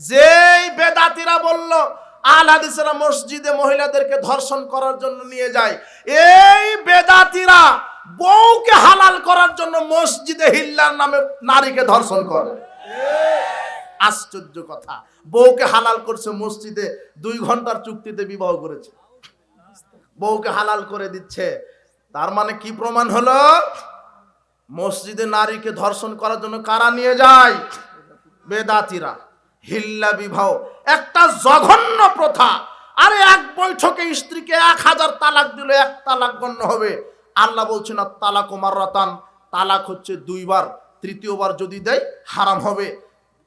যেই বেদাতিরা বলল, আল হাদিসেরা মসজিদে মহিলাদেরকে ধর্ষণ করার জন্য নিয়ে যায়, এই বেদাতিরা বউকে হালাল করার জন্য মসজিদে হিল্লার নামে নারীকে ধর্ষণ করে। আশ্চর্য কথা। বউকে হালাল করছে মসজিদে, দুই ঘণ্টার চুক্তিতে বিবাহ করেছে। বউকে হালাল করে দিচ্ছে। তার মানে কি প্রমাণ হলো? মসজিদে নারীকে ধর্ষণ করার জন্য কারা নিয়ে যায়? বেদাতিরা। হিল্লা বিবাহ, একটা জঘন্য প্রথা। আরে এক বৈঠকে স্ত্রীকে এক হাজার তালাক দিলে এক তালাক গণ্য হবে। আল্লাহ বলছেন আর তালাক ওমার রতান তালাক হচ্ছে দুইবার। তৃতীয়বার যদি দেয়, হারাম হবে।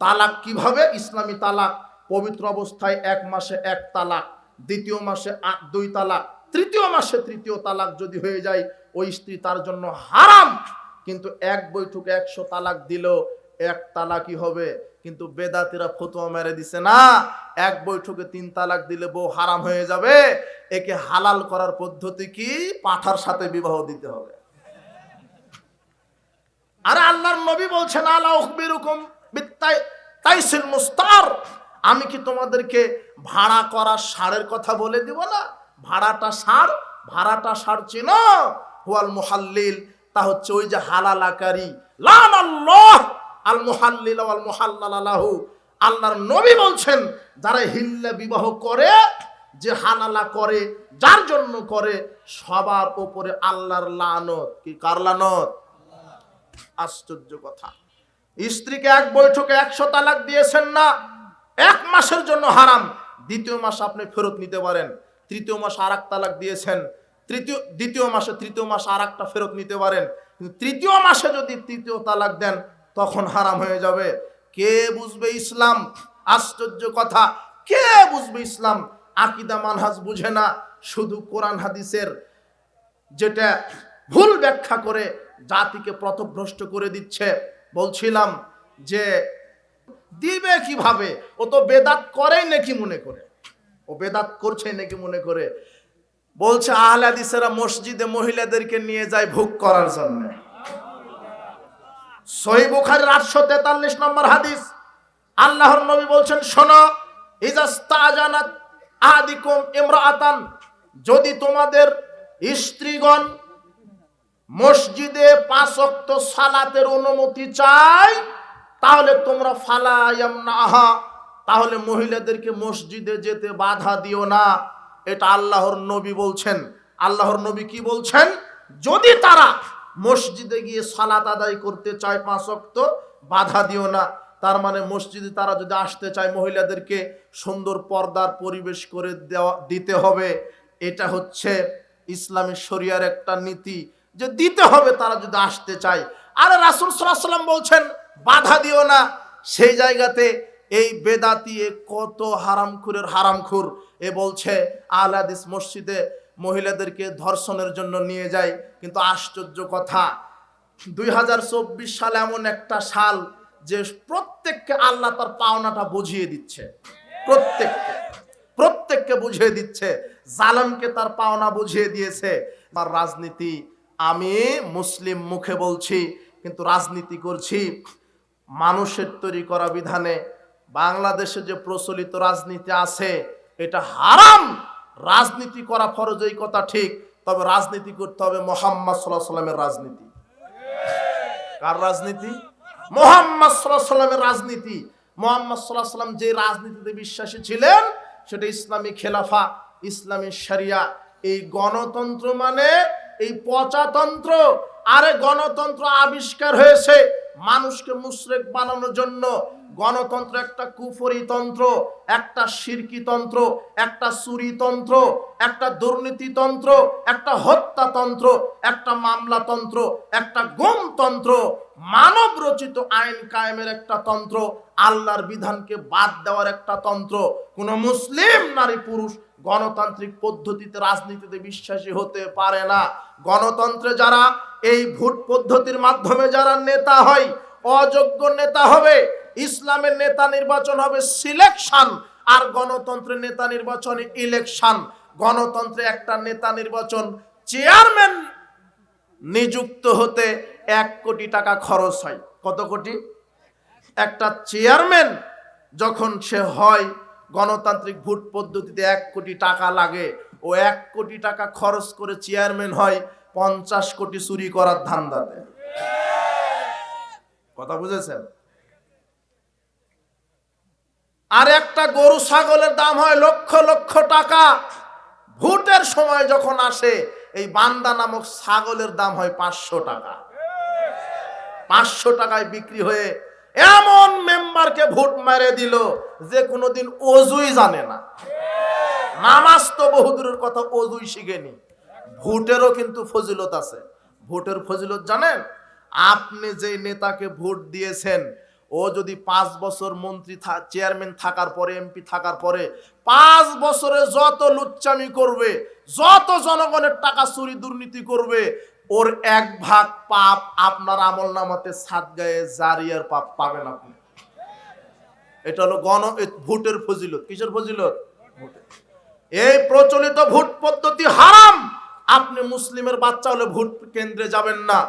তালাক কীভাবে? ইসলামী তালাক। পবিত্র অবস্থায় এক মাসে এক তালাক, দ্বিতীয় মাসে দুই তালাক, তৃতীয় মাসে তৃতীয় তালাক যদি হয়ে যায়, ওই স্ত্রী তার জন্য হারাম। কিন্তু এক বৈঠকে একশো তালাক দিলেও এক তালাকই হবে? কিন্তু বেদাতিরা ফতোয়া মেরে দিছে না। এক বৈঠকে তিন তালাক দিলে বউ হারাম হয়ে যাবে। একে হালাল করার পদ্ধতি কি? পাঠার সাথে বিবাহ দিতে হবে। আরে আল্লাহর নবী বলছেন, আলা আমি কি তোমাদেরকে ভাড়া করা সারের কথা বলে দিব না? ভাড়াটা সার ভাড়াটা সার চিনো? হুয়াল মুহাল্লিল, তা হচ্ছে ওই যে হালাল আকারী। লান আল্লাহ আল মুহাল্লিল ওয়াল মুহাল্লাল আলাহু আল্লাহর নবী বলছেন, যারা হিল্লা বিবাহ করে, যে হালালা করে, যার জন্য করে, সবার উপরে আল্লাহর লানত। কি, কার লানত? আশ্চর্য কথা। স্ত্রীকে এক বৈঠকে একশো তালাক দিয়েছেন না, এক মাসের জন্য হারাম। দ্বিতীয় মাস আপনি ফেরত নিতে পারেন। তৃতীয় মাস আর তালাক দিয়েছেন। তৃতীয়, দ্বিতীয় মাসে তৃতীয় মাস আর একটা ফেরত নিতে পারেন। তৃতীয় মাসে যদি তৃতীয় তালাক দেন তখন হারাম হয়ে যাবে। কে বুঝবে ইসলাম? আশ্চর্য কথা। কে বুঝবে ইসলাম? আকিদা মানহাজ বুঝে না। শুধু কোরআন হাদিসের যেটা ভুল ব্যাখ্যা করে জাতিকে পথভ্রষ্ট করে দিচ্ছে। বলছিলাম যে, দিবে কীভাবে? ও তো বেদাত করেই নাকি মনে করে। ও বেদাত করছে নাকি মনে করে। বলছে আহলাদিসেরা মসজিদে মহিলাদেরকে নিয়ে যায় ভোগ করার জন্য। সহি আটশো তেতাল্লিশ নম্বর হাদিস। আল্লাহর নবী বলছেন, শোনো ইজাস্তাজানাত আদিকুম ইমরাআতান, যদি তোমাদের স্ত্রীগণ মসজিদে পাঁচ ওয়াক্ত সালাতের অনুমতি চাই তাহলে তোমরা ফালায়াম নাহা তাহলে মহিলাদেরকে মসজিদে যেতে বাধা দিও না। এটা আল্লাহর নবী বলছেন। আল্লাহর নবী কি বলছেন? যদি তারা মসজিদে গিয়ে সালাত আদায় করতে চায় পাঁচ অক্ত বাধা দিও না। তার মানে মসজিদে তারা যদি আসতে চায়, মহিলাদেরকে সুন্দর পর্দার পরিবেশ করে দেওয়া, দিতে হবে। এটা হচ্ছে ইসলামী শরিয়ার একটা নীতি যে দিতে হবে তারা যদি আসতে চায়। আর রাসুল সাল্লাম বলছেন, বাধা দিও না। সেই জায়গাতে এই বেদাতি কত হারামখুরের হারামখুর। এ বলছে আহলাদিস মসজিদে মহিলাদেরকে ধর্ষণের জন্য নিয়ে যায়। কিন্তু আশ্চর্য কথা, দুই হাজার চব্বিশ সাল এমন একটা সাল যে প্রত্যেককে আল্লাহ তার পাওনাটা বুঝিয়ে দিচ্ছে। প্রত্যেককে প্রত্যেককে বুঝিয়ে দিচ্ছে। জালামকে তার পাওনা বুঝিয়ে দিয়েছে। তার রাজনীতি, আমি মুসলিম মুখে বলছি, কিন্তু রাজনীতি করছি মানুষের তৈরি করা বিধানে। বাংলাদেশে যে প্রচলিত রাজনীতি আছে, এটা হারাম। রাজনীতি করা ফরজ এই কথা ঠিক, তবে রাজনীতি করতে হবে মোহাম্মদ সাল্লাহ সাল্লামের রাজনীতি। কার রাজনীতি? মোহাম্মদ সাল্লাহ সাল্লামের রাজনীতি। মোহাম্মদ সাল্লাহ সাল্লাম যে রাজনীতিতে বিশ্বাসী ছিলেন, সেটা ইসলামী খেলাফা, ইসলামী শরিয়া। এই গণতন্ত্র মানে এই পচাতন্ত্র। আরে গণতন্ত্র আবিষ্কার হয়েছে মানুষকে মুশরেক বানানোর জন্য গণতন্ত্র একটা কুফরি তন্ত্র, একটা সিরকি তন্ত্র, একটা চুরিতন্ত্র একটা দুর্নীতিতন্ত্র একটা হত্যাতন্ত্র একটা মামলাতন্ত্র একটা গমতন্ত্র মানব রচিত আইন কায়েমের একটা তন্ত্র, আল্লাহর বিধানকে বাদ দেওয়ার একটা তন্ত্র। কোন মুসলিম নারী পুরুষ গণতান্ত্রিক পদ্ধতিতে, রাজনীতিতে বিশ্বাসী হতে পারে না। গণতন্ত্রে যারা এই ভোট পদ্ধতির মাধ্যমে যারা নেতা হয়, অযোগ্য নেতা হবে, ইসলামের নেতা নির্বাচন হবে সিলেকশন আর গণতন্ত্রের নেতা নির্বাচনে ইলেকশন গণতন্ত্রে একটা নেতা নির্বাচন চেয়ারম্যান নিযুক্ত হতে এক কোটি টাকা খরচ হয়। কত কোটি? একটা চেয়ারম্যান যখন সে হয় গণতান্ত্রিক ভোট পদ্ধতিতে এক কোটি টাকা লাগে ও এক কোটি টাকা খরচ করে চেয়ারম্যান হয়, পঞ্চাশ কোটি চুরি করার ধান্দাতে। কথা বুঝেছেন? আর একটা গরু ছাগলের দাম হয় লক্ষ লক্ষ টাকা। ভোটের সময় যখন আসে, এই বান্দা নামক ছাগলের দাম হয় পাঁচশো টাকা। পাঁচশো টাকায় বিক্রি হয়ে এমন মেম্বারকে ভোট মেরে দিল যে কোনোদিন অজুই জানে না। নামাজ তো বহুদূরের কথা, অজুই শিখেনি। ভোটেরও কিন্তু ফজিলত আছে। ভোটের ফজিলত জানেন? আপনি যে নেতাকে ভোট দিয়েছেন, ও যদি পাঁচ বছর মন্ত্রী চেয়ারম্যান থাকার পরে, এমপি থাকার পরে, পাঁচ বছরে যত লুচ্চামি করবে, যত জনগণের টাকা চুরি দুর্নীতি করবে ওর এক ভাগ পাপ আপনার আমল নামাতে সাত গায়ে জারিয়ার পাপ পাবেন আপনি। এটা হলো গণ ভোটের ফজিলত। কিসের ফজিলত। এই প্রচলিত ভোট পদ্ধতি হারাম। আপনি মুসলিমের বাচ্চা হলে ভোট কেন্দ্রে যাবেন না।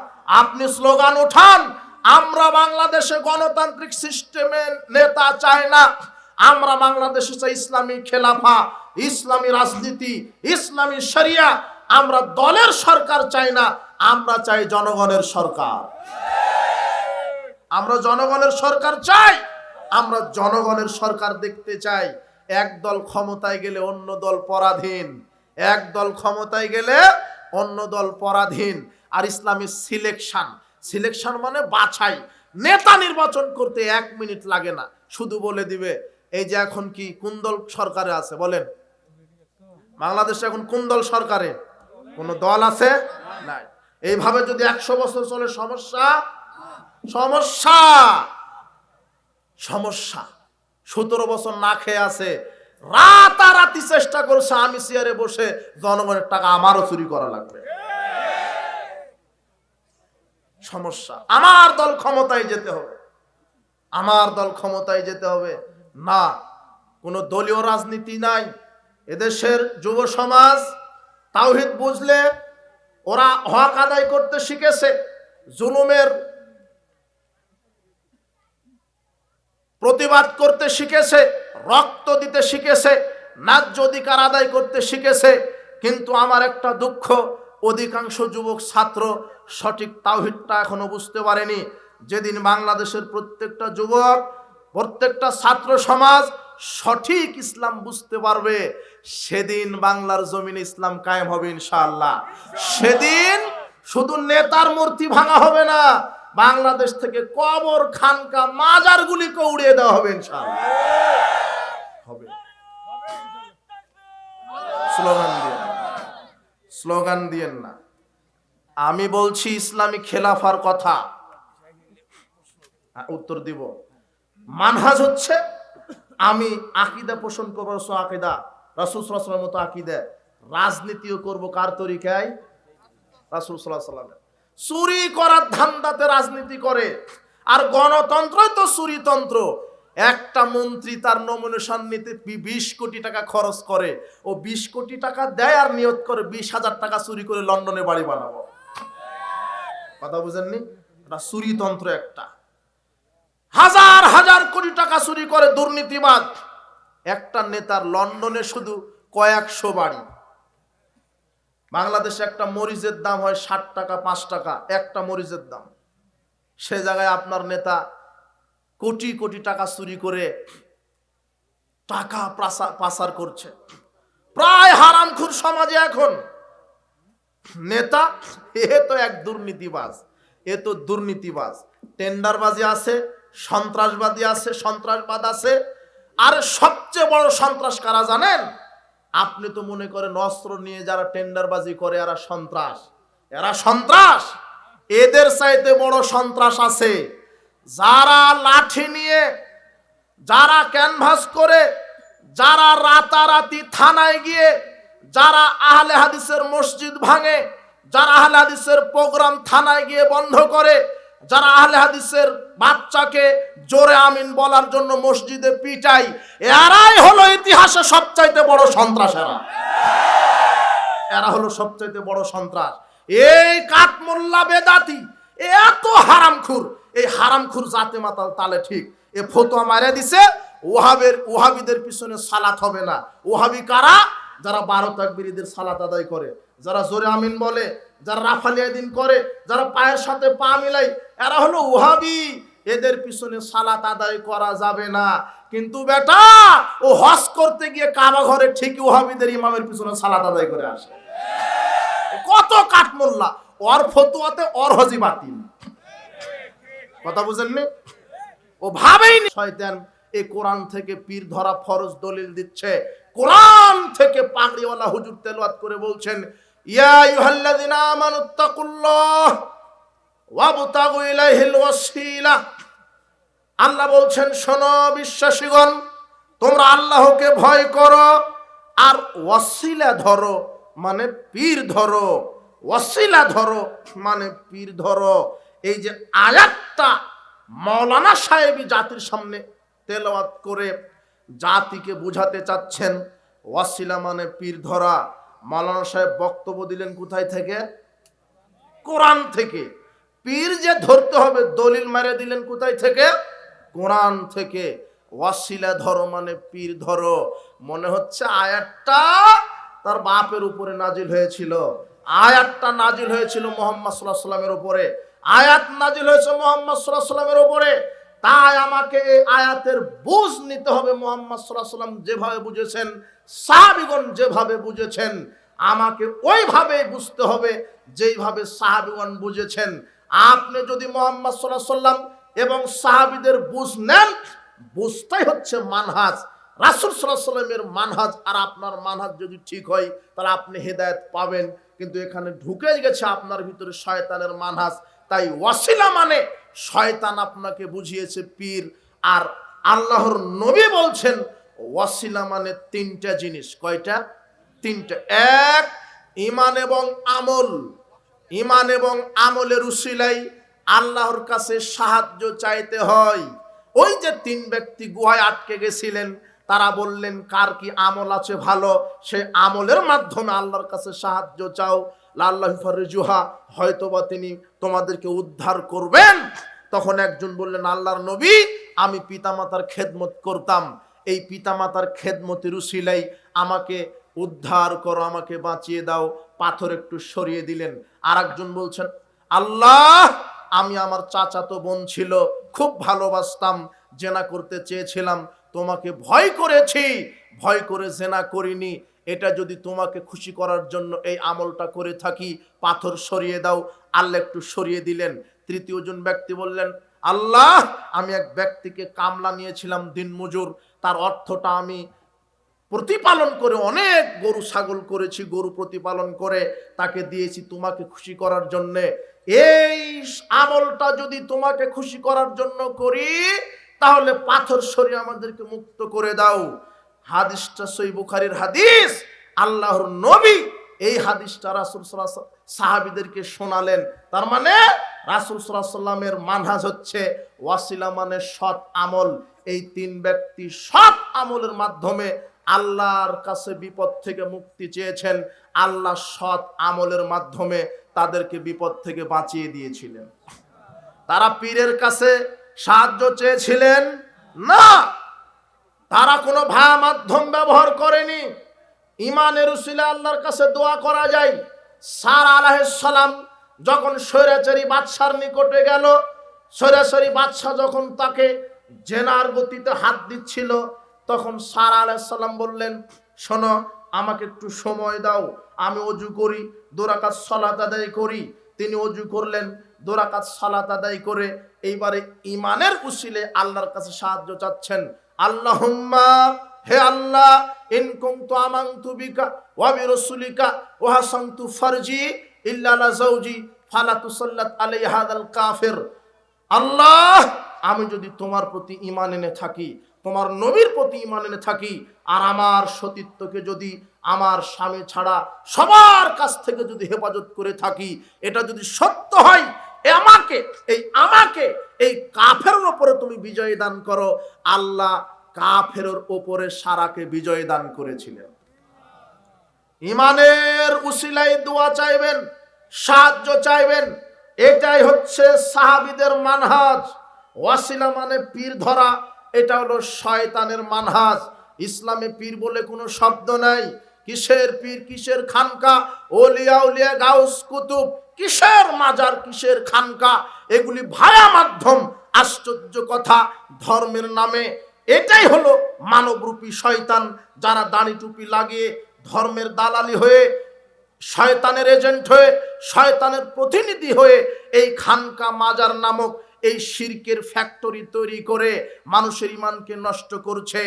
আপনি স্লোগান উঠান আমরা বাংলাদেশে গণতান্ত্রিক সিস্টেমে নেতা চাই না। আমরা বাংলাদেশে চাই ইসলামী খেলাফা, ইসলামী রাজনীতি, ইসলামী শরিয়া। আমরা দলের সরকার চাই না, আমরা চাই জনগণের সরকার। আমরা জনগণের সরকার চাই, আমরা জনগণের সরকার দেখতে চাই। এক দল ক্ষমতায় গেলে অন্য দল পরাধীন, এক দল ক্ষমতায় গেলে অন্য দল পরাধীন। আর ইসলামী সিলেকশন সিলেকশন মানে বাছাই। নেতা নির্বাচন করতে এক মিনিট লাগে না, শুধু বলে দিবে, এই যে এখন কি কোন দল সরকারে আছে? বলেন, বাংলাদেশে এখন কোন দল সরকারে? কোন দল আছে? নাই। এইভাবে যদি একশো বছর চলে, সমস্যা? সমস্যা! সমস্যা। সতেরো বছর না খেয়ে আছে। রাতারাতি চেষ্টা করছে আমি চেয়ারে বসে জনগণের টাকা আমারও চুরি করা লাগবে। সমস্যা। আমার দল ক্ষমতায় যেতে হবে। আমার দল ক্ষমতায় যেতে হবে। না, কোনো দলীয় রাজনীতি নাই। এদেশের যুব সমাজ তাওহিদ বুঝলে ওরা হক আদায় করতে শিখেছে। জুলুমের প্রতিবাদ করতে শিখেছে, রক্ত দিতে শিখেছে, ন্যায্য অধিকার আদায় করতে শিখেছে। কিন্তু আমার একটা দুঃখ, অধিকাংশ যুবক, ছাত্র সঠিক তাওহিদটা এখনও বুঝতে পারেনি। যেদিন বাংলাদেশের প্রত্যেকটা যুবক, প্রত্যেকটা ছাত্র সমাজ সঠিক ইসলাম বুঝতে পারবে, সেদিন বাংলার জমিন ইসলাম কায়েম হবে ইনশাআল্লাহ। সেদিন শুধু নেতার মূর্তি ভাঙা হবে না, বাংলাদেশ থেকে কবর, খানকা, মাজারগুলিকে উড়িয়ে দেওয়া হবে ইনশাআল্লাহ। হবে। স্লোগান দিয়ে। স্লোগান দিয়েন না। আমি বলছি ইসলামী খেলাফার কথা। উত্তর দিব। মানহাজ হচ্ছে আমি আকিদা পোষণ করব সো আকিদা। রাসুল সাল্লামের মতো আকিদা। রাজনীতিও করব, কার তরিকায়? রাসুল সাল্লাহ সাল্লামের চুরি করার ধান্দাতে রাজনীতি করে। আর গণতন্ত্রই তো চুরিতন্ত্র। একটা মন্ত্রী তার নমিনেশন নিতে বিশ কোটি টাকা খরচ করে। ও বিশ কোটি টাকা দেয় আর নিয়ত করে, বিশ হাজার টাকা চুরি করে লন্ডনে বাড়ি বানাবো। কথা বুঝেননি? চুরিতন্ত্র একটা। হাজার হাজার কোটি টাকা চুরি করে দুর্নীতিবাদ একটা নেতার লন্ডনে শুধু কয়েকশো বাড়ি। বাংলাদেশে একটা মরিচের দাম হয় ষাট টাকা, পাঁচ টাকা, একটা মরিচের দাম। সে জায়গায় আপনার নেতা কোটি কোটি টাকা চুরি করে টাকা পাচার করছে। প্রায় হারামখুর সমাজে এখন। নেতা, এ তো এক দুর্নীতিবাজ, এ তো দুর্নীতিবাজ। টেন্ডারবাজি আছে সন্ত্রাসবাদী আছে, সন্ত্রাসবাদ আছে। আর সবচেয়ে বড় সন্ত্রাস কারা জানেন? আপনি তো মনে করেন অস্ত্র নিয়ে যারা টেন্ডারবাজি করে, এরা সন্ত্রাস। এরা সন্ত্রাস। এদের চাইতে বড় সন্ত্রাস আছে। যারা লাঠি নিয়ে, যারা ক্যানভাস করে, যারা রাতারাতি থানায় গিয়ে, যারা আহলে হাদিসের মসজিদ ভাঙে, যারা আহলে হাদিসের প্রোগ্রাম থানায় গিয়ে বন্ধ করে যারা আহলে হাদিসের বাচ্চাকে জোরে আমিন বলার জন্য মসজিদে পিটাই, এরাই হলো ইতিহাসে সবচাইতে বড় সন্ত্রাস এরা এরা হলো সবচাইতে বড় সন্ত্রাস। এই কাঠমোল্লা বেদাতি এত হারামখুর। এই হারামখুর জাতে মাতাল তালে ঠিক। এ ফতোয়া মারা দিছে, ওহাবের, ওহাবিদের পিছনে সালাত হবে না। ওহাবি কারা? যারা বারো তাকবিরীদের সালাত আদায় করে, যারা জোরে আমিন বলে যারা রাফালিয়া দিন করে, যারা পায়ের সাথে পা মিলাই, এরা হলো ওহাবি। এদের পিছনে সালাত আদায় করা যাবে না। কিন্তু বেটা, ও হজ করতে গিয়ে কাবা ঘরে ঠিকই ওহাবিদের ইমামের পিছনে সালাত আদায় করে আসে। কত কাঠমোল্লা অর ফতুয়াতে অর হজি বাতিল। কথা বুঝেননি? ও ভাবেই নি শয়তান এই কোরআন থেকে পীর ধরা ফরজ দলিল দিচ্ছে। কোরআন থেকে পাগড়িওয়ালা হুজুর তেলাওয়াত করে বলছেন ইয়া আল্লাহ বলছেন, শোনো বিশ্বাসীগণ, তোমরা আল্লাহকে ভয় করো আর ওয়াসিলা ধরো মানে পীর ধরো। ওয়াসিলা ধরো মানে পীর ধরো। এই যে আয়াতটা মৌলানা সাহেবী জাতির সামনে তেলাওয়াত করে জাতিকে বুঝাতে চাচ্ছেন, ওয়াসিলা মানে পীর ধরা। মৌলানা সাহেব বক্তব্য দিলেন কোথায় থেকে? কোরআন থেকে। পীর যে ধরতে হবে, দলিল মেরে দিলেন কোথায় থেকে? কোরআন থেকে। ওয়াসিলা ধরো মানে পীর ধরো। মনে হচ্ছে আয়াতটা তার বাপের উপরে নাজিল হয়েছিল। আয়াতটা নাজিল হয়েছিল মোহাম্মদ সাল্লাহ সাল্লামের উপরে। আয়াত নাজিল হয়েছে মোহাম্মদ সাল্লাহ সাল্লামের উপরে। তাই আমাকে এই আয়াতের বুঝ নিতে হবে। মোহাম্মদ সাল্লাহ সাল্লাম যেভাবে বুঝেছেন, সাহাবিগণ যেভাবে বুঝেছেন, আমাকে ওইভাবে বুঝতে হবে যেইভাবে সাহাবিগণ বুঝেছেন। আপনি যদি মোহাম্মদ সাল্লাহ সাল্লাম এবং সাহাবিদের বুঝ নেন, বুঝটাই হচ্ছে মানহাজ। রাসুল সাল্লাহ সাল্লামের মানহাজ আর আপনার মানহাজ যদি ঠিক হয়, তাহলে আপনি হেদায়েত পাবেন। কিন্তু এখানে ঢুকে গেছে আপনার ভিতরে শয়তানের মানহাজ। তাই ওয়াসিলা মানে শয়তান আপনাকে বুঝিয়েছে পীর। আর আল্লাহর নবী বলছেন, ওয়াসিলা মানে তিনটা জিনিস। কয়টা? তিনটা। এক ইমান এবং আমল। ইমান এবং আমলের উসিলাই আল্লাহর কাছে সাহায্য চাইতে হয়। ওই যে তিন ব্যক্তি গুহায় আটকে গেছিলেন, তারা বললেন, কার কি আমল আছে ভালো? সে আমলের মাধ্যমে আল্লাহর কাছে সাহায্য চাও। আল্লাহ ফরজুহা হয়তোবা তিনি তোমাদেরকে উদ্ধার করবেন। তখন একজন বললেন, আল্লাহর নবী, আমি পিতামাতার খেদমত করতাম। এই পিতামাতার খেদমতের উসিলাই আমাকে উদ্ধার করো, আমাকে বাঁচিয়ে দাও। পাথর একটু সরিয়ে দিলেন। আর একজন বলছেন, আল্লাহ, আমি আমার চাচাতো বোন ছিল, খুব ভালোবাসতাম, জেনা করতে চেয়েছিলাম, তোমাকে ভয় করেছি, ভয় করে জেনা করিনি। এটা যদি তোমাকে খুশি করার জন্য এই আমলটা করে থাকি, পাথর সরিয়ে দাও। আল্লাহ একটু সরিয়ে দিলেন। তৃতীয় জন ব্যক্তি বললেন, আল্লাহ, আমি এক ব্যক্তিকে কামলা নিয়েছিলাম দিনমজুর। তার অর্থটা আমি প্রতিপালন করে, অনেক গরু ছাগল করেছি, গরু প্রতিপালন করে, তাকে দিয়েছি তোমাকে খুশি করার জন্যে। এই আমলটা যদি তোমাকে খুশি করার জন্য করি, তাহলে পাথর সরিয়ে আমাদেরকে মুক্ত করে দাও। হাদিসটা সই বুখারির হাদিস। আল্লাহর নবী এই হাদিসটা রাসুল সাল্লাহ সাহাবিদেরকে শোনালেন। তার মানে রাসুল সাল্লাহ সাল্লামের মানহাজ হচ্ছে ওয়াসিলা মানে সৎ আমল। এই তিন ব্যক্তি সৎ আমলের মাধ্যমে আল্লাহর কাছে বিপদ থেকে মুক্তি চেয়েছেন। আল্লাহ সৎ আমলের মাধ্যমে তাদেরকে বিপদ থেকে বাঁচিয়ে দিয়েছিলেন। তারা পীরের কাছে সাহায্য চেয়েছিলেন? না! তারা কোনো ভায়া মাধ্যম ব্যবহার করেনি। ইমানের উসিলা আল্লাহর কাছে দোয়া করা যায়। সার আলাহাম যখন স্বৈরাচারী বাদশার নিকটে গেল, স্বৈরাচারী বাদশাহ যখন তাকে জেনার গতিতে হাত দিচ্ছিল, তখন সারা আলাইসাল্লাম বললেন, শোনো, আমাকে একটু সময় দাও, আমি অজু করি, দোরাকাত সলাত আদায় করি। তিনি অজু করলেন, দোরাকাত সালাত আদায় করে এইবারে ইমানের উসিলে আল্লাহর কাছে সাহায্য চাচ্ছেন। আল্লাহুম্মা, হে আল্লাহ, ইন কুনতু আমানতু বিকা ওয়া বিরাসুলিকা ওয়া হাসানতু ফারজি ইল্লা লা যাওজি ফালা তুসাল্লাত আলাই হাদাল কাফির। আল্লাহ, আমি যদি তোমার প্রতি ঈমান এনে থাকি, তোমার নবীর প্রতি ঈমান এনে থাকি, আর আমার সতীত্বকে যদি আমার স্বামী ছাড়া সবার কাছ থেকে যদি হেফাজত করে থাকি, এটা যদি সত্য হয় আমাকে, এই আমাকে, এই কাফের ওপরে তুমি বিজয় দান করো। আল্লাহ কাফের ওপরে সারাকে বিজয় দান করেছিলেন। ইমানের উসিলাই দোয়া চাইবেন, সাহায্য চাইবেন, এটাই হচ্ছে সাহাবিদের মানহাজ। ওয়াসিলা মানে পীর ধরা, এটা হলো শয়তানের মানহাজ। ইসলামে পীর বলে কোনো শব্দ নাই। কিসের পীর, কিসের খানকা? ওলিয়া উলিয়া গাউস কুতুব কিসের মাজার, কিসের খানকা? এগুলি ভায়া মাধ্যম, আশ্চর্য কথা ধর্মের নামে। এটাই হলো মানবরূপী শয়তান, যারা দাড়ি টুপি লাগিয়ে ধর্মের দালালি হয়ে, শয়তানের এজেন্ট হয়ে, শয়তানের প্রতিনিধি হয়ে এই খানকা মাজার নামক এই শিরকের ফ্যাক্টরি তৈরি করে মানুষের ইমানকে নষ্ট করছে।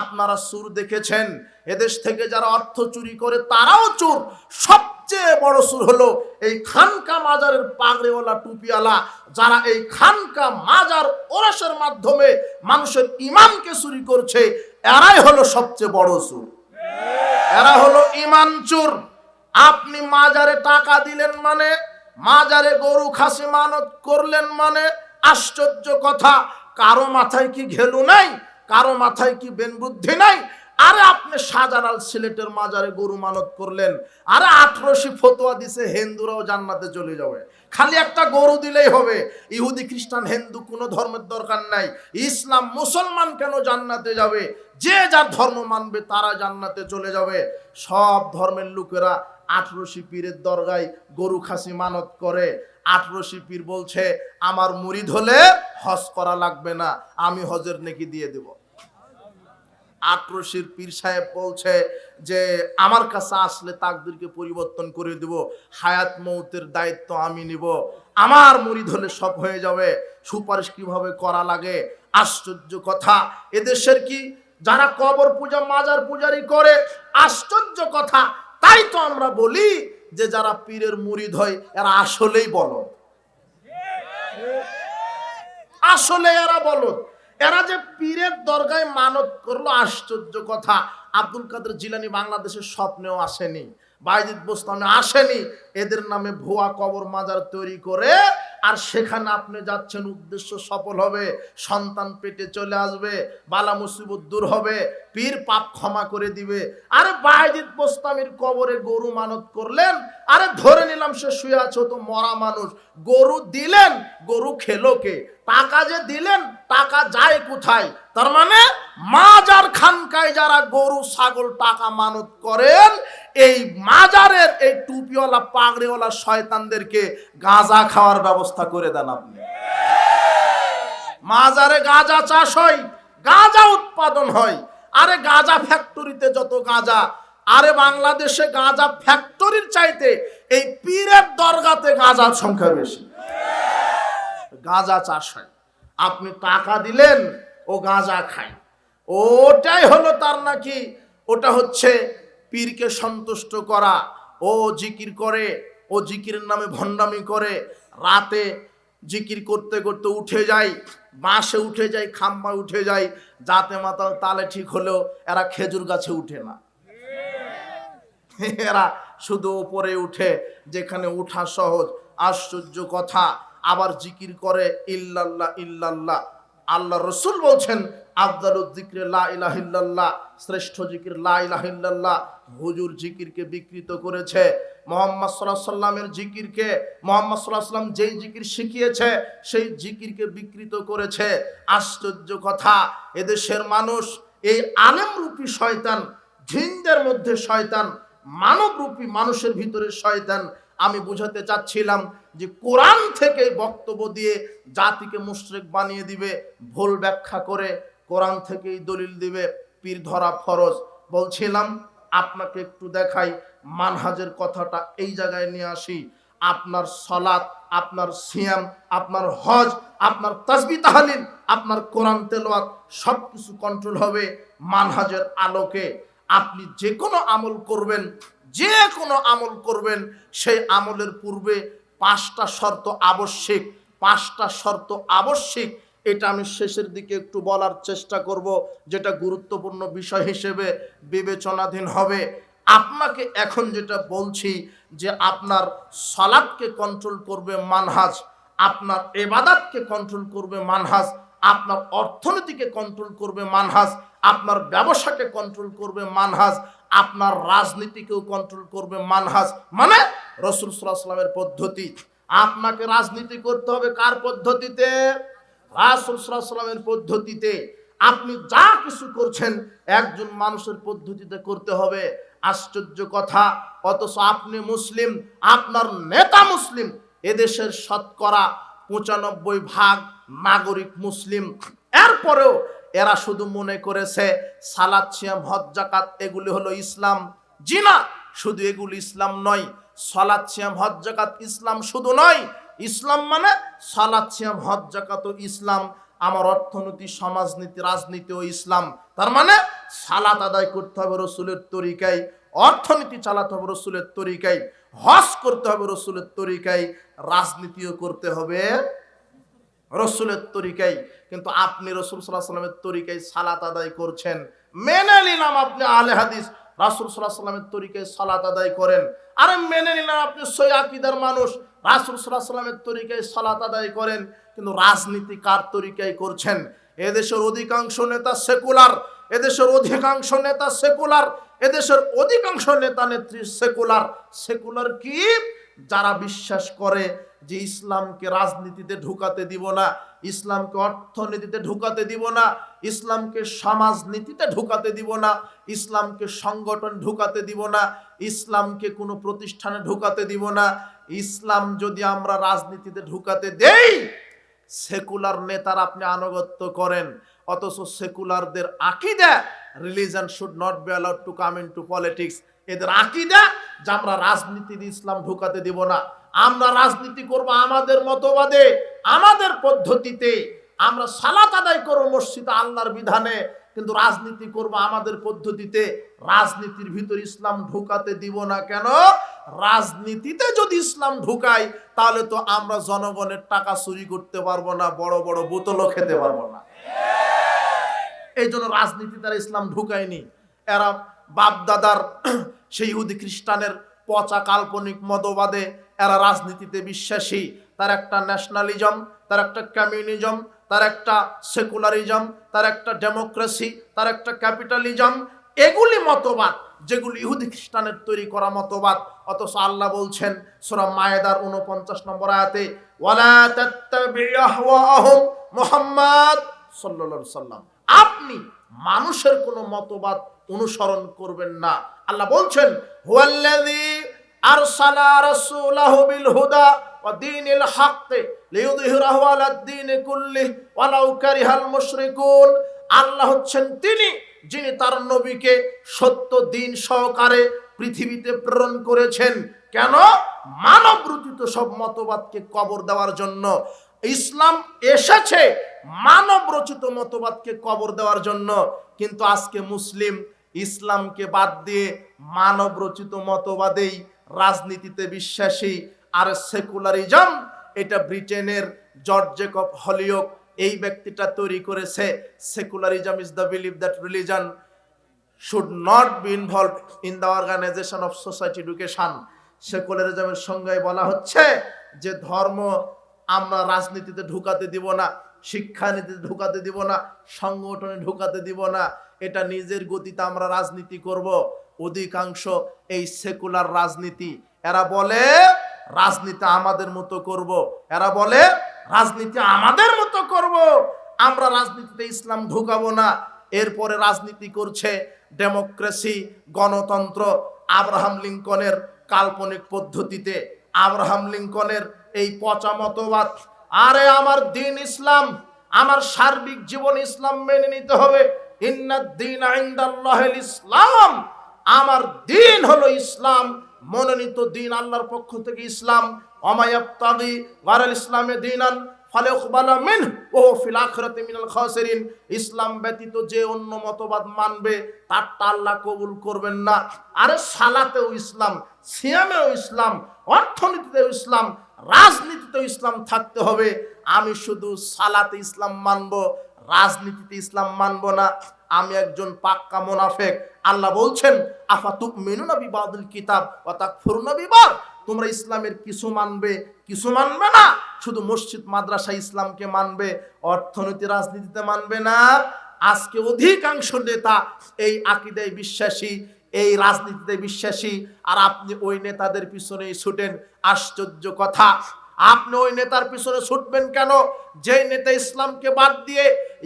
আপনারা সুর দেখেছেন? এদেশ থেকে যারা অর্থ চুরি করে, তারাও চোর। সবচেয়ে বড় সুর হলো এই খানকা মাজারের পাগড়েওয়ালা টুপিওয়ালা, যারা এই খানকা মাজার ওরসের মাধ্যমে মানুষের ইমানকে চুরি করছে। এরাই হলো সবচেয়ে বড় সুর এরা হলো ইমান চোর। আপনি মাজারে টাকা দিলেন মানে মাজারে গরু খাসি মানত করলেন মানে আশ্চর্য কথা, কারও মাথায় কি ঘেলু নাই, কারও মাথায় কি বেন বুদ্ধি নাই? আরে আপনি শাহজালাল সিলেটের মাজারে গরু মানত করলেন, আরে আঠারোশি ফতোয়া দিছে হিন্দুরাও জান্নাতে চলে যাবে। খালি একটা গরু দিলেই হবে। ইহুদি, খ্রিস্টান, হিন্দু, কোনো ধর্মের দরকার নাই। ইসলাম মুসলমান কেন জান্নাতে যাবে? যে যার ধর্ম মানবে তারা জান্নাতে চলে যাবে। সব ধর্মের লোকেরা আঠারোশি পীরের দরগায় গরু খাসি মানত করে। আঠারোশি পীর বলছে, আমার মুরিদ হলে হজ করা লাগবে না, আমি হজের নেকি দিয়ে দেব। আটরশির পীর সাহেব বলছে যে, আমার কাছে আসলে তাকদিরকে পরিবর্তন করে দেব, হায়াত মৌতের দায়িত্ব আমি নিব, আমার মুরিদ হলে সব হয়ে যাবে, সুপারিশ কীভাবে করা লাগে? আশ্চর্য কথা। এদেশের কি যারা কবর পূজা, মাজার পূজারি করে, আশ্চর্য কথা। তাই তো আমরা বলি যে যারা পীরের মুরিদ হয়, এরা আসলেই বলদ। আসলে এরা বলদ। এরা যে পীরের দরগায় মানত করল, আশ্চর্য কথা। আব্দুল কাদের জিলানি বাংলাদেশের স্বপ্নেও আসেনি। বাইজিদ বোস্তানে আসেনি। এদের নামে ভুয়া কবর মাজার তৈরি করে আর সেখানে আপনি যাচ্ছেন, উদ্দেশ্য সফল হবে, সন্তান পেটে চলে আসবে, বালা মুসিবত দূর হবে, পীর পাপ ক্ষমা করে দিবে। আরে বাইজিদ বোস্তামির কবরে গরু মানত করলেন, আরে ধরে নিলাম সে শুয়ে আছো তো মরা মানুষ। গরু দিলেন, গরু খেলোকে টাকা যে দিলেন, টাকা যায় কোথায়? তার মানে মাজার খানকায় যারা গরু, ছাগল, টাকা মানত করেন, এই মাজারের এই টুপিওয়ালা, পাগড়িওয়ালা শয়তানদেরকে গাঁজা খাওয়ার ব্যবস্থা করে দেন আপনি। মাজারে গাঁজা চাষ হয়, গাঁজা উৎপাদন হয়। আরে গাঁজা ফ্যাক্টরিতে যত গাঁজা, আরে বাংলাদেশে গাঁজা ফ্যাক্টরির চাইতে এই পীরের দরগাতে গাঁজার সংখ্যা বেশি। গাঁজা চাষ হয়। আপনি টাকা দিলেন ও গাঁজা খায়। ওটাই হলো তার নাকি, ওটা হচ্ছে পীরকে সন্তুষ্ট করা। ও জিকির করে, ও জিকিরের নামে ভণ্ডামি করে। রাতে জিকির করতে করতে উঠে যায়, বাঁশে উঠে যায় খাম্বা উঠে যায় যাতে মাতাল তালে ঠিক হলেও এরা খেজুর গাছে উঠে না। এরা শুধু ওপরে উঠে, যেখানে উঠা সহজ, আশ্চর্য কথা। আবার জিকির করে, ইল্লাল্লাহ ইল্লাল্লাহ। আল্লাহ রসুল বলছেন আফদালুদ জিক্রে লা ইলাহা শ্রেষ্ঠ জিকির লা ইলাহা হুজুর জিকিরকে বিকৃত করেছে। মোহাম্মদ সাল্লাহ সাল্লামের জিকিরকে মোহাম্মদ সাল্লাহ সাল্লাম যেই জিকির শিখিয়েছে, সেই জিকিরকে বিকৃত করেছে। আশ্চর্য কথা, এদেশের মানুষ এই আলেমরূপী শয়তান ঝিনদের মধ্যে শয়তান, মানবরূপী মানুষের ভিতরে শয়তান। আমি বুঝাতে চাচ্ছিলাম যে কোরআন থেকে বক্তব্য দিয়ে জাতিকে মুশরিক বানিয়ে দিবে, ভুল ব্যাখ্যা করে কোরআন থেকেই দলিল দিবে, পীর ধরা ফরজ। বলছিলাম, আপনাকে একটু দেখাই, মানহাজের কথাটা এই জায়গায় নিয়ে আসি। আপনার সলাৎ আপনার সিয়াম, আপনার হজ, আপনার তাসবি তাহালিল, আপনার কোরআন তেলোয়াত সব কিছু কন্ট্রোল হবে মানহাজের আলোকে। আপনি যে কোনো আমল করবেন যে কোনো আমল করবেন, সেই আমলের পূর্বে পাঁচটা শর্ত আবশ্যিক, পাঁচটা শর্ত আবশ্যিক। এটা আমি শেষের দিকে একটু বলার চেষ্টা করব, যেটা গুরুত্বপূর্ণ বিষয় হিসেবে বিবেচনাধীন হবে। আপনাকে এখন যেটা বলছি যে আপনার সলাদকে কন্ট্রোল করবে মানহাজ, আপনার এবাদাতকে কন্ট্রোল করবে মানহাজ, আপনার অর্থনীতিকে কন্ট্রোল করবে মানহাজ, আপনার ব্যবসাকে কন্ট্রোল করবে মানহাজ, আপনার রাজনীতিকেও কন্ট্রোল করবে মানহাজ। মানে রসুল সাল্লামের পদ্ধতি। আপনাকে রাজনীতি করতে হবে কার পদ্ধতিতে? রাসুল সাল্লামের পদ্ধতিতে। আপনি যা কিছু করছেন, একজন মানুষের পদ্ধতিতে করতে হবে। আশ্চর্য কথা, অথচ আপনি মুসলিম, আপনার নেতা মুসলিম, এদেশের শতকরা পঁচানব্বই ভাগ নাগরিক মুসলিম। এরপরেও এরা শুধু মনে করেছে, সালাদ, সিয়াম, হজ জাকাত এগুলি হলো ইসলাম। জি না শুধু এগুলি ইসলাম নয় সালাদ সিয়াম, হজ জাকাত ইসলাম শুধু নয়। ইসলাম মানে সালাদ সিয়াম, হজ জাকাত ও ইসলাম। আমার অর্থনীতি, সমাজনীতি, রাজনীতি ও ইসলাম। তার মানে সালাত আদায় করতে হবে রসুলের তরিকায়, অর্থনীতি চালাতে হবে রসুলের তরিকায়, হজ করতে হবে রসুলের তরিকায়, রাজনীতিও করতে হবে রসুলের তরিকায়। কিন্তু আপনি রসুল সাল্লাহ তরিকায় সালাত আদায় করছেন, মেনে নিলাম আপনি আলে হাদিস। রাসুল সাল্লাহ সাল্লামের তরিকায় সালাত আদায় করেন। আরে মেনে নিলাম আপনি সই আকিদার মানুষ। রাসুল সাল্লামের তরিকায় সালাত আদায় করেন, কিন্তু রাজনীতি কার তরিকায় করছেন? এদেশের অধিকাংশ নেতা সেকুলার, এদেশের অধিকাংশ নেতা সেকুলার, এদেশের অধিকাংশ নেতা নেত্রী সেকুলার। সেকুলার কি? যারা বিশ্বাস করে যে ইসলামকে রাজনীতিতে ঢুকাতে দিব না, ইসলামকে অর্থনীতিতে ঢুকাতে দিব না, ইসলামকে সমাজনীতিতে ঢুকাতে দিব না, ইসলামকে সংগঠন ঢুকাতে দিব না, ইসলামকে কোনো প্রতিষ্ঠানে ঢুকাতে দিব না, ইসলাম যদি আমরা রাজনীতিতে ঢুকাতে দেই, সেকুলার নেতার আপনি আনুগত্য করেন, অথচ সেকুলারদের আকিদা religion should not be allowed to come into politics এদের আকিদা যে আমরা রাজনীতিতে ইসলাম ঢুকাতে দিব না। আমরা রাজনীতি করব আমাদের মতবাদে, আমাদের পদ্ধতিতে। আমরা সালাত আদায় করব মসজিদে আল্লাহর বিধানে, কিন্তু রাজনীতি করব আমাদের পদ্ধতিতে। রাজনীতির ভিতর ইসলাম ঢুকাতে দিব না কেন? রাজনীতিতে যদি ইসলাম ঢুকাই, তাহলে তো আমরা জনগণের টাকা চুরি করতে পারব না, বড় বড় বোতলও খেতে পারব না। এই জন্য রাজনীতি তারা ইসলাম ঢুকায়নি। এরা বাপদাদার, সেই ইহুদি খ্রিস্টানের পচা কাল্পনিক মতবাদে এরা রাজনীতিতে বিশ্বাসী। তার একটা ন্যাশনালিজম তার একটা কমিউনিজম তার একটা সেকুলারিজম তার একটা ডেমোক্রেসি তার একটা ক্যাপিটালিজম এগুলি মতবাদ, যেগুলি ইহুদি খ্রিস্টানের তৈরি করা মতবাদ। অথচ আল্লাহ বলছেন, সূরা মায়েদার উনপঞ্চাশ নম্বর আয়াতে মুহাম্মদ সাল্লাল্লাহু সাল্লাম আপনি মানুষের কোনো মতবাদ অনুসরণ করবেন না। আল্লাহ বলছেন, হুয়াল্লাযী আরসালা রাসূলাহু বিল হুদা ওয়া দীনিল হক লিইয়ুযহিরাহু আলাদ দীন কুল্লিহি ওয়ালাউ আল্লাহ হচ্ছেন তিনি যিনি তার নবীকে সত্য দিন সহকারে পৃথিবীতে প্রেরণ করেছেন। কেন? মানব রচিত সব মতবাদকে কবর দেওয়ার জন্য। ইসলাম এসেছে মানব রচিত মতবাদকে কবর দেওয়ার জন্য। কিন্তু আজকে মুসলিম ইসলামকে বাদ দিয়ে মানব রচিত মতবাদেই রাজনীতিতে বিশ্বাসী আর সেকুলারিজম, এটা ব্রিটেনের জর্জ জেকব হলিওক এই ব্যক্তিটা তৈরি করেছে। Secularism is the believe that religion should not be involve in the organisation of society education সেকুলারিজমের সঙ্গে বলা হচ্ছে যে ধর্ম আমরা রাজনীতিতে ঢুকাতে দিব না, শিক্ষানীতিতে ঢুকাতে দিব না, সংগঠনে ঢুকাতে দিব না এটা নিজের গতিতে আমরা রাজনীতি করব। অধিকাংশ এই সেকুলার রাজনীতি। এরা বলে, রাজনীতি আমাদের মতো করব। এরা বলে, রাজনীতি আমাদের মতো করব। আমরা রাজনীতিতে ইসলাম ঢুকাবো না। এরপরে রাজনীতি করছে ডেমোক্রেসি, গণতন্ত্র, আব্রাহাম লিঙ্কনের কাল্পনিক পদ্ধতিতে। আব্রাহাম লিঙ্কনের এই পচা মতবাদ, আরে আমার দিন ইসলাম, আমার সার্বিক জীবন ইসলাম মেনে নিতে হবে। ইসলাম। আমার দিন হলো ইসলাম, মনোনীত দিন আল্লাহর পক্ষ থেকে ইসলাম। অমায়াবতাগি গারাল ইসলামে মিনাল খাসিরিন। ইসলাম ব্যতীত যে অন্য মতবাদ মানবে, তারটা আল্লাহ কবুল করবেন না। আরে সালাতেও ইসলাম, সিয়ামেও ইসলাম, অর্থনীতিতেও ইসলাম, রাজনীতিতেও ইসলাম থাকতে হবে। আমি শুধু সালাতে ইসলাম মানব রাজনীতিতে ইসলাম মানব না, আমি একজন পাক্কা মোনাফেক। আল্লাহ বলছেন আফা তুক মেনুনা বিবাদুল কিতাব অর্থাৎ ফুরুনা বিবাদ। তোমরা ইসলামের কিছু মানবে কিছু মানবে না, শুধু মসজিদ, মাদ্রাসা ইসলামকে মানবে, অর্থনীতি, রাজনীতিতে মানবে না। আজকে অধিকাংশ নেতা এই আকিদায় বিশ্বাসী, এই রাজনীতিতে বিশ্বাসী, আর আপনি ওই নেতাদের পিছনেই ছুটেন। আশ্চর্য কথা আপনি ওই নেতার পিছনে ছুটবেন কেন? যে নেতা ইসলামকে বাদ দিয়ে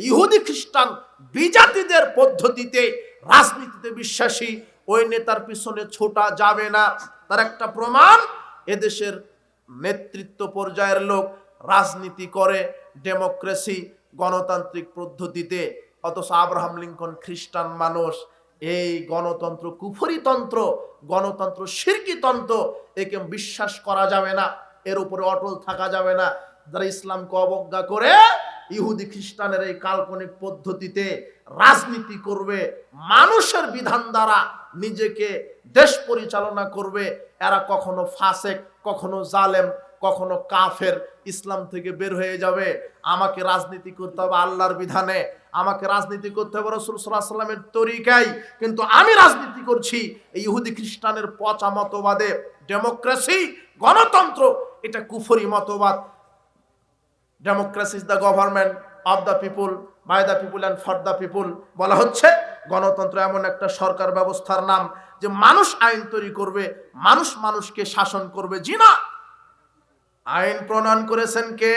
ইহুদি খ্রিস্টান বিজাতিদের পদ্ধতিতে, রাজনীতিতে বিশ্বাসী, ওই নেতার পিছনে ছোটা যাবে না। তার একটা প্রমাণ, এদেশের নেতৃত্ব পর্যায়ের লোক রাজনীতি করে, ডেমোক্রেসি, গণতান্ত্রিক পদ্ধতিতে, অথচ আব্রাহাম লিঙ্কন খ্রিস্টান মানুষ, এই গণতন্ত্র কুফরিতন্ত্র গণতন্ত্র সিরকিতন্ত্র একে বিশ্বাস করা যাবে না। এর উপরে অটল থাকা যাবে না। যারা ইসলামকে অবজ্ঞা করে, ইহুদি খ্রিস্টানের এই কাল্পনিক পদ্ধতিতে রাজনীতি করবে, মানুষের বিধান দ্বারা নিজেকে দেশ পরিচালনা করবে, এরা কখনো ফাসেক, কখনো জালেম, কখনো কাফের, ইসলাম থেকে বের হয়ে যাবে। আমাকে রাজনীতি করতে হবে আল্লাহর বিধানে, আমাকে রাজনীতি করতে হবে রসুল সাল্লামের তরিকায়। কিন্তু আমি রাজনীতি করছি এই ইহুদি খ্রিস্টানের পচা মতবাদে ডেমোক্রেসি, গণতন্ত্র এটা কুফরি মতবাদ। Democracy is the government of the people by the people and for the people বলা হচ্ছে, গণতন্ত্র এমন একটা সরকার ব্যবস্থার নাম যে মানুষ আইন তৈরি করবে, মানুষ মানুষকে শাসন করবে। জি না। আইন প্রণয়ন করেছেন কে?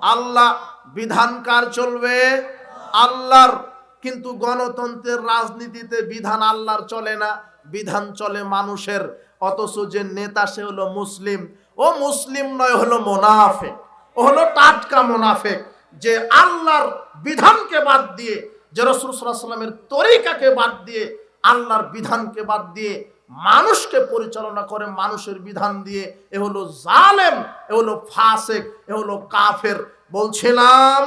আল্লাহ। বিধান কার চলবে? আল্লাহর। কিন্তু গণতন্ত্রের রাজনীতিতে বিধান আল্লাহর চলে না, বিধান চলে মানুষের। অথচ যে নেতা সে হলো মুসলিম। ও মুসলিম নয় হলো মোনাফেক, ও হলো টাটকা মোনাফেক, যে আল্লাহর বিধানকে বাদ দিয়ে, যে রসুল সাল্লাহ সাল্লামের তরিকাকে বাদ দিয়ে, আল্লাহর বিধানকে বাদ দিয়ে মানুষকে পরিচালনা করে, মানুষের বিধান দিয়ে, এ হলো জালেম, এ হলো ফাসেক, এ হলো কাফের। বলছিলাম,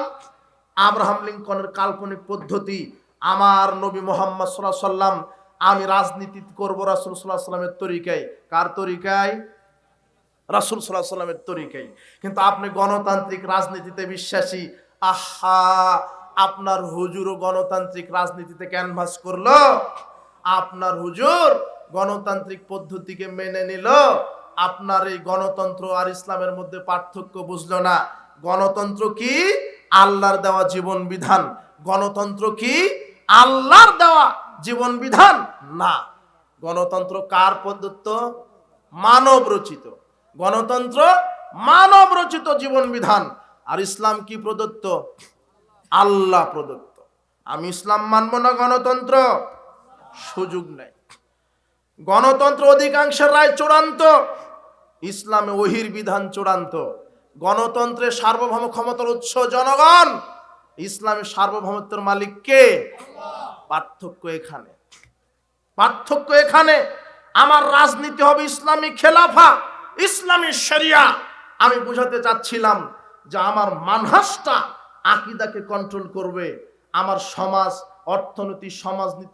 আব্রাহাম লিঙ্কনের কাল্পনিক পদ্ধতি, আমার নবী মোহাম্মদ সাল্লাহ সাল্লাম আমি রাজনীতি করব রাসুল সাল্লাহ সাল্লামের তরিকায়। কার তরিকায়? রাসুল সাল্লাহ সাল্লামের তরিকাই। কিন্তু আপনি গণতান্ত্রিক রাজনীতিতে বিশ্বাসী, আহা, আপনার হুজুরও গণতান্ত্রিক রাজনীতিতে ক্যানভাস করল, আপনার হুজুর গণতান্ত্রিক পদ্ধতিকে মেনে নিল, আপনার এই গণতন্ত্র আর ইসলামের মধ্যে পার্থক্য বুঝলো না। গণতন্ত্র কি? আল্লাহর দেওয়া জীবন বিধান। গণতন্ত্র কি? আল্লাহর দেওয়া জীবন বিধান? না। গণতন্ত্র কার প্রদত্ত মানব রচিত। গণতন্ত্র মানব রচিত জীবন বিধান আর ইসলাম কি প্রদত্ত? আল্লাহ প্রদত্ত। আমি ইসলাম মানব না গণতন্ত্র? সুযোগ নেই। গণতন্ত্র অধিকাংশের রায় চূড়ান্ত। ইসলামে ওহির বিধান চূড়ান্ত। গণতন্ত্রের সার্বভৌম ক্ষমতার উৎস জনগণ। ইসলামের সার্বভৌমত্বের মালিক কে? পার্থক্য এখানে। পার্থক্য এখানে। আমার রাজনীতি হবে ইসলামী খেলাফা। ইসলামী শরিয়া। আমি বুঝাতে চাচ্ছিলাম যে আমার মানহাসটা আকিদাকে কন্ট্রোল করবে। আমার সমাজ, অর্থনীতি, সমাজনীতি